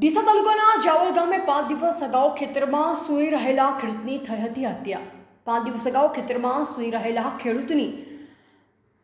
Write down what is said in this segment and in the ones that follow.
ડીસા તાલુકાના જાવલ ગામે પાંચ દિવસ અગાઉ ખેતરમાં સૂઈ રહેલા ખેડૂતની થઈ હતી હત્યા. પાંચ દિવસ અગાઉ ખેતરમાં સૂઈ રહેલા ખેડૂતની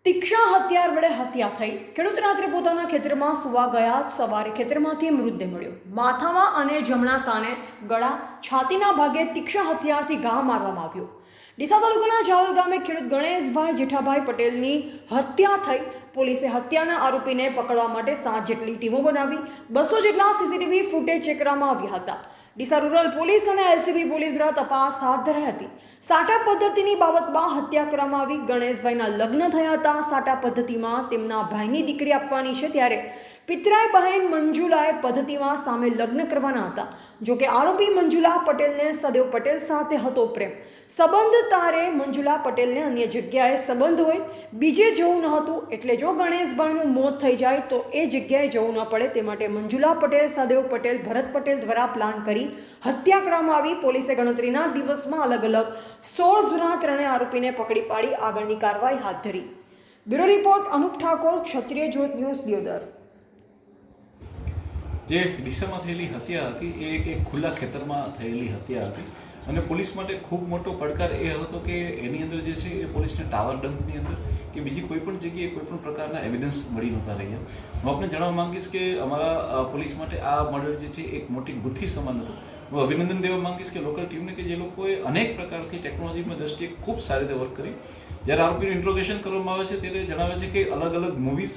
તીક્ષ્ણ હથિયાર વડે હત્યા થઈ. ખેડૂત રાત્રે પોતાના ખેતરમાં સુવા ગયા સવારે ખેતરમાંથી મૃતદેહ મળ્યો. માથામાં અને જમણા કાને ગળા છાતીના ભાગે તીક્ષ્ણ હથિયારથી ઘા મારવામાં આવ્યો. ડીસા તાલુકાના જાવલ ગામે ખેડૂત ગણેશભાઈ જેઠાભાઈ પટેલની હત્યા થઈ. પોલીસે હત્યાના આરોપીને પકડવા માટે સાત જેટલી ટીમો બનાવી, બસો જેટલા સીસીટીવી ફૂટેજ ચેક કરવામાં આવ્યા હતા. ડીસા રૂરલ પોલીસ અને એલસીબી પોલીસ દ્વારા તપાસ હાથ ધરાઈ હતી. સાટા પદ્ધતિની બાબતમાં હત્યા કરવામાં આવી. ગણેશભાઈના લગ્ન થયા હતા. સાટા પદ્ધતિમાં તેમના ભાઈની દીકરી આપવાની છે ત્યારે પિતરાય બહેન મંજુલાએ પદ્ધતિમાં સામે લગ્ન કરવાના હતા. જો કે આરોપી મંજુલા પટેલને સદેવ પટેલ સાથે હતો પ્રેમ. સંબંધ તારે મંજુલા પટેલને અન્ય જગ્યાએ સંબંધ હોય, બીજે જવું ન હતું, એટલે જો ગણેશભાઈનું મોત થઈ જાય, તો એ જગ્યાએ જવું ન પડે. તે માટે મંજુલા પટેલ, સદેવ પટેલ, ભરત પટેલ દ્વારા પ્લાન કરી હત્યા કરવામાં આવી. પોલીસે ગણતરીના દિવસમાં અલગ અલગ સોળ જૂના ત્રણેય આરોપીને પકડી પાડી. આગળની કાર્યવાહી હાથ ધરી. Bureau report Anup Thakor, Kshatriya Jyot news Deodar. જે ડીસામાં થયેલી હત્યા હતી, એ એક ખુલ્લા ખેતરમાં થયેલી હત્યા હતી. અને પોલીસ માટે ખૂબ મોટો પડકાર એ હતો કે એની અંદર જે છે, એ પોલીસને ટાવર ડંપની અંદર કે બીજી કોઈ પણ જગ્યાએ કોઈ પણ પ્રકારના એવિડન્સ મળી નહોતા રહ્યા. હું આપને જણાવવા માંગીશ કે અમારા પોલીસ માટે આ મર્ડર જે છે એક મોટી ગુથ્થી સમાન હતું. હું અભિનંદન દેવા માંગીશ કે લોકલ ટીમને કે જે લોકોએ અનેક પ્રકારથી ટેકનોલોજીમાં દ્રષ્ટિએ ખૂબ સારી રીતે વર્ક કરી. જ્યારે આરોપીનું ઇન્ટ્રોગેશન કરવામાં આવે છે, ત્યારે જણાવે છે કે અલગ અલગ મૂવીઝ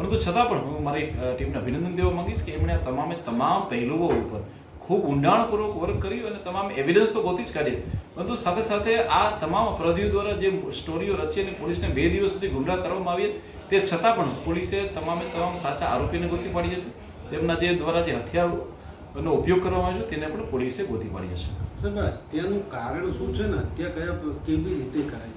પરંતુ છતાં પણ હું મારી ટીમને અભિનંદન દેવા માંગીશ કે એમણે તમામે તમામ પહેલુઓ ઉપર ખૂબ ઊંડાણપૂર્વક વર્ક કર્યું અને તમામ એવિડન્સ તો ગોતી જ કાઢી પરંતુ સાથે સાથે આ તમામ અપરાધીઓ દ્વારા જે સ્ટોરીઓ રચી અને પોલીસને બે દિવસ સુધી ગુમરાહ કરવામાં આવી તે છતાં પણ પોલીસે તમામે તમામ સાચા આરોપીને ગોતી પાડી છે. તેમના જે દ્વારા જે હથિયારનો ઉપયોગ કરવામાં આવ્યો તેને પણ પોલીસે ગોતી પાડી છે. સાહેબ હત્યાનું કારણ શું છે ને? હત્યા કયા, કેવી રીતે કરાય?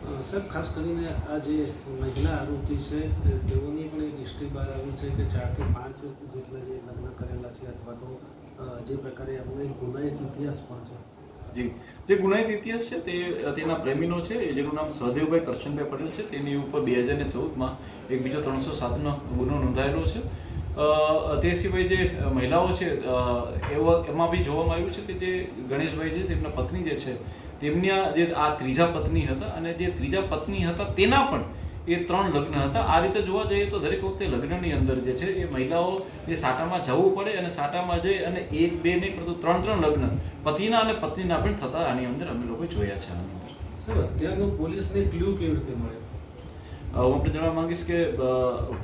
સાહેબ, ખાસ કરીને આ જે મહિલા આરોપી છે તેઓની પણ એક હિસ્ટ્રી બહાર આવી છે કે ચારથી પાંચ જેટલા જે લગ્ન કરેલા છે અથવા તો જે પ્રકારે એમનો એક ગુનાહિત ઇતિહાસ પણ છે. જી. જે ગુનાહિત ઇતિહાસ છે તે તેના પ્રેમીનો છે જેનું નામ સહદેવભાઈ કરશનભાઈ પટેલ છે. તેની ઉપર બે હજાર ચૌદમાં એક બીજો ત્રણસો સાતનો ગુનો નોંધાયેલો છે. તે સિવાય જે મહિલાઓ છે એવા એમાં બી જોવામાં આવ્યું છે કે જે ગણેશભાઈ છે, તેમના પત્ની જે છે, તેમના જે આ ત્રીજા પત્ની હતા અને જે ત્રીજા પત્ની હતા, તેના પણ એ ત્રણ લગ્ન હતા. આ રીતે જોવા જઈએ તો દરેક વખતે લગ્નની અંદર જે છે, એ મહિલાઓ એ સાટામાં જવું પડે અને સાટામાં જઈ અને એક, બે નહીં, પરંતુ ત્રણ ત્રણ લગ્ન પતિના અને પત્નીના પણ થતા આની અંદર અમે લોકો જોયા છે આની અંદર. સર અત્યારનું પોલીસને ક્લ્યુ કેવી રીતે મળે? હું આપણે જણાવવા માંગીશ કે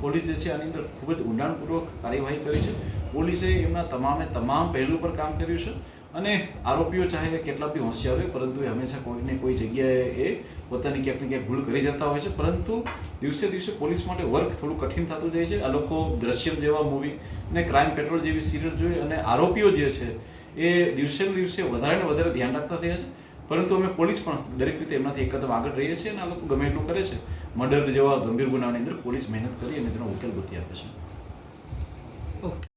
પોલીસ જે છે આની અંદર ખૂબ જ ઊંડાણપૂર્વક કાર્યવાહી કરી છે. પોલીસે એમના તમામે તમામ પહેલું પર કામ કર્યું છે અને આરોપીઓ ચાહે કે કેટલા બી હોશિયાર હોય, પરંતુ એ હંમેશા કોઈને કોઈ જગ્યાએ એ પોતાની ક્યાંક ને ક્યાંક ભૂલ કરી જતા હોય છે. પરંતુ દિવસે દિવસે પોલીસ માટે વર્ક થોડું કઠિન થતું જાય છે. આ લોકો દ્રશ્યમ જેવા મૂવી અને ક્રાઇમ પેટ્રોલ જેવી સિરિયલ જોઈ અને આરોપીઓ જે છે એ દિવસે ને દિવસે વધારે ને વધારે ધ્યાન રાખતા થયા છે. પરંતુ અમે પોલીસ પણ દરેક રીતે એમનાથી એક કદમ આગળ રહીએ છીએ અને આ લોકો ગમે એટલું કરે છે. મર્ડર જેવા ગંભીર ગુનાની અંદર પોલીસ મહેનત કરી અને તેનો ઉકેલ ગોતી આપે છે.